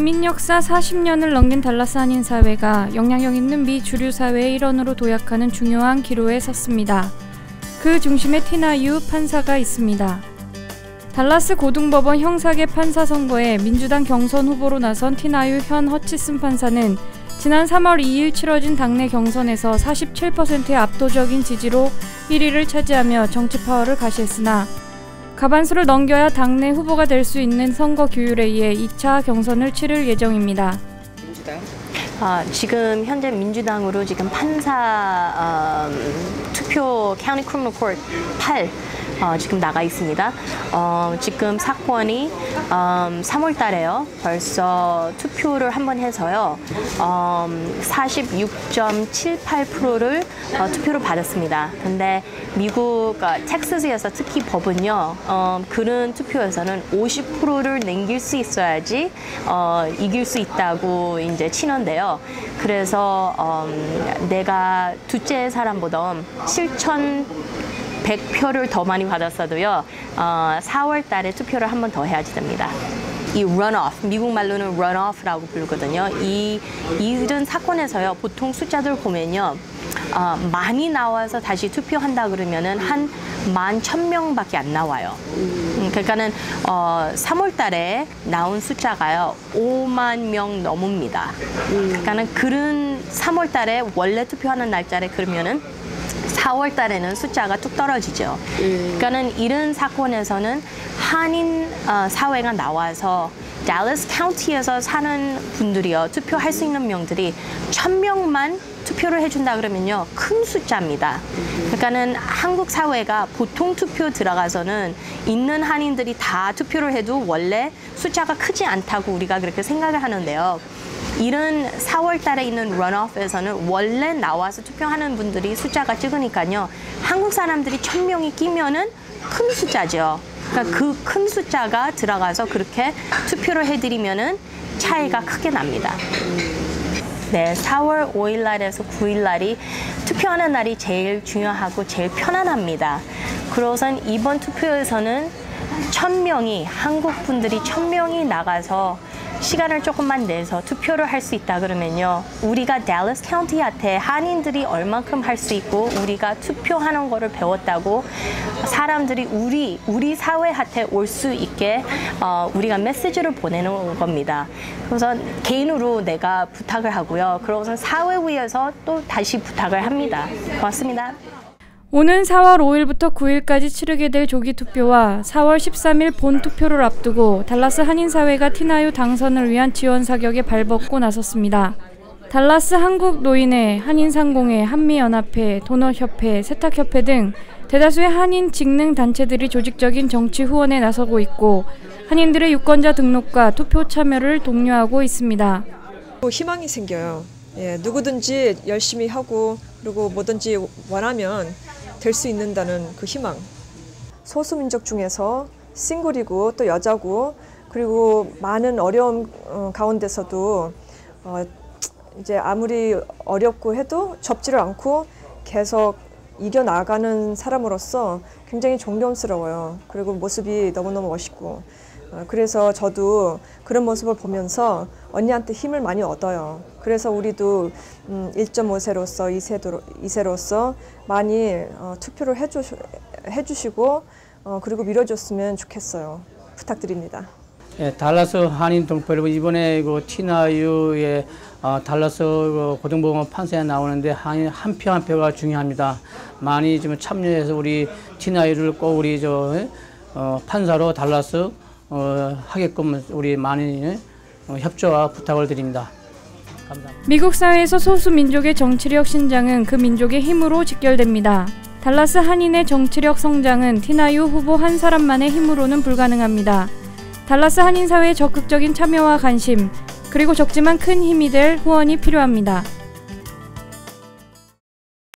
이민 역사 40년을 넘긴 달라스 한인 사회가 영향력 있는 미 주류 사회의 일원으로 도약하는 중요한 기로에 섰습니다. 그 중심에 티나 유 판사가 있습니다. 달라스 고등법원 형사계 판사 선거에 민주당 경선 후보로 나선 티나유 현 허치슨 판사는 지난 3월 2일 치러진 당내 경선에서 47%의 압도적인 지지로 1위를 차지하며 정치 파워를 가시했으나 가반수를 넘겨야 당내 후보가 될 수 있는 선거 규율에 의해 2차 경선을 치를 예정입니다. 민주당? 아, 지금 현재 민주당으로 지금 판사 어, 투표 카운티 크리미널 코트 8 어, 지금 나가 있습니다. 어, 지금 사건이 음, 3월 달에요. 벌써 투표를 한 번 해서요. 음, 46.78%를 어, 투표를 받았습니다. 근데 미국 어, 텍사스에서 특히 법은요. 어, 그런 투표에서는 50%를 남길 수 있어야지 어, 이길 수 있다고 이제 치는데요. 그래서 음, 내가 둘째 사람보다 7천 100표를 더 많이 받았어도요. 어, 4월 달에 투표를 한 번 더 해야지 됩니다. 이 runoff, 미국 말로는 runoff라고 부르거든요. 이 이런 사건에서요. 보통 숫자들 보면요. 어, 많이 나와서 다시 투표한다 그러면은 한 만 천명밖에 안 나와요. 음, 그러니까는 어, 3월 달에 나온 숫자가요. 5만 명 넘습니다. 그러니까는 그런 3월 달에 원래 투표하는 날짜를 그러면은 4월 달에는 숫자가 뚝 떨어지죠. 그러니까는 이런 사건에서는 한인 어, 사회가 나와서 달라스 카운티에서 사는 분들이요 투표할 수 있는 명들이 천 명만 투표를 해준다 그러면요 큰 숫자입니다. 그러니까는 한국 사회가 보통 투표 들어가서는 있는 한인들이 다 투표를 해도 원래 숫자가 크지 않다고 우리가 그렇게 생각을 하는데요. 이런 4월 달에 있는 런오프에서는 원래 나와서 투표하는 분들이 숫자가 적으니까요. 한국 사람들이 천 명이 끼면은 큰 숫자죠. 그러니까 그 큰 숫자가 들어가서 그렇게 투표를 해드리면은 차이가 크게 납니다. 네, 4월 5일 날에서 9일 날이 투표하는 날이 제일 중요하고 제일 편안합니다. 그래서 이번 투표에서는 천 명이 한국 분들이 천 명이 나가서 시간을 조금만 내서 투표를 할 수 있다 그러면요. 우리가 달라스 카운티한테 한인들이 얼만큼 할 수 있고 우리가 투표하는 거를 배웠다고 사람들이 우리 우리 사회한테 올 수 있게 어, 우리가 메시지를 보내는 겁니다. 그래서 개인으로 내가 부탁을 하고요. 그러고선 사회 위에서 또 다시 부탁을 합니다. 고맙습니다. 오는 4월 5일부터 9일까지 치르게 될 조기 투표와 4월 13일 본 투표를 앞두고 달라스 한인사회가 티나유 당선을 위한 지원 사격에 발벗고 나섰습니다. 달라스 한국 노인회, 한인상공회, 한미연합회, 도넛협회, 세탁협회 등 대다수의 한인 직능 단체들이 조직적인 정치 후원에 나서고 있고 한인들의 유권자 등록과 투표 참여를 독려하고 있습니다. 희망이 생겨요. 예, 누구든지 열심히 하고 그리고 뭐든지 원하면 될 수 있는다는 그 희망. 소수민족 중에서 싱글이고 또 여자고 그리고 많은 어려움 어, 가운데서도 어, 이제 아무리 어렵고 해도 접지를 않고 계속 이겨나가는 사람으로서 굉장히 존경스러워요. 그리고 모습이 너무너무 멋있고 어, 그래서 저도 그런 모습을 보면서 언니한테 힘을 많이 얻어요. 그래서 우리도 음, 1.5세로서 2세로, 2세로서 많이 어, 투표를 해주, 해주시고 어, 그리고 밀어줬으면 좋겠어요. 부탁드립니다. 예, 달라스 한인 동포 이번에 그 티나유의 어, 달라스 그 고등법원 판사에 나오는데 한인 한 표 한 표가 중요합니다. 많이 좀 참여해서 우리 티나유를 꼭 우리 저 어, 판사로 달라스 어, 하게끔 우리 많이 어, 협조와 부탁을 드립니다. 감사합니다. 미국 사회에서 소수 민족의 정치력 신장은 그 민족의 힘으로 직결됩니다. 달라스 한인의 정치력 성장은 티나유 후보 한 사람만의 힘으로는 불가능합니다. 달라스 한인 사회의 적극적인 참여와 관심, 그리고 적지만 큰 힘이 될 후원이 필요합니다.